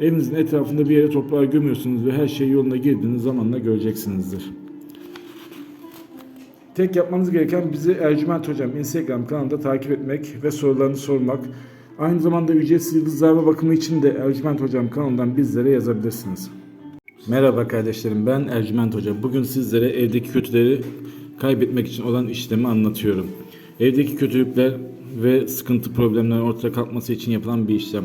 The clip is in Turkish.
evinizin etrafında bir yere toprağa gömüyorsunuz ve her şey yoluna girdiğiniz zamanla göreceksinizdir. Tek yapmanız gereken bizi Ercüment Hocam Instagram kanalında takip etmek ve sorularını sormak. Aynı zamanda ücretsiz yıldızlarla bakımı için de Ercüment Hocam kanalından bizlere yazabilirsiniz. Merhaba kardeşlerim ben Ercüment Hoca. Bugün sizlere evdeki kötüleri kaybetmek için olan işlemi anlatıyorum. Evdeki kötülükler ve sıkıntı problemlerin ortaya kalkması için yapılan bir işlem.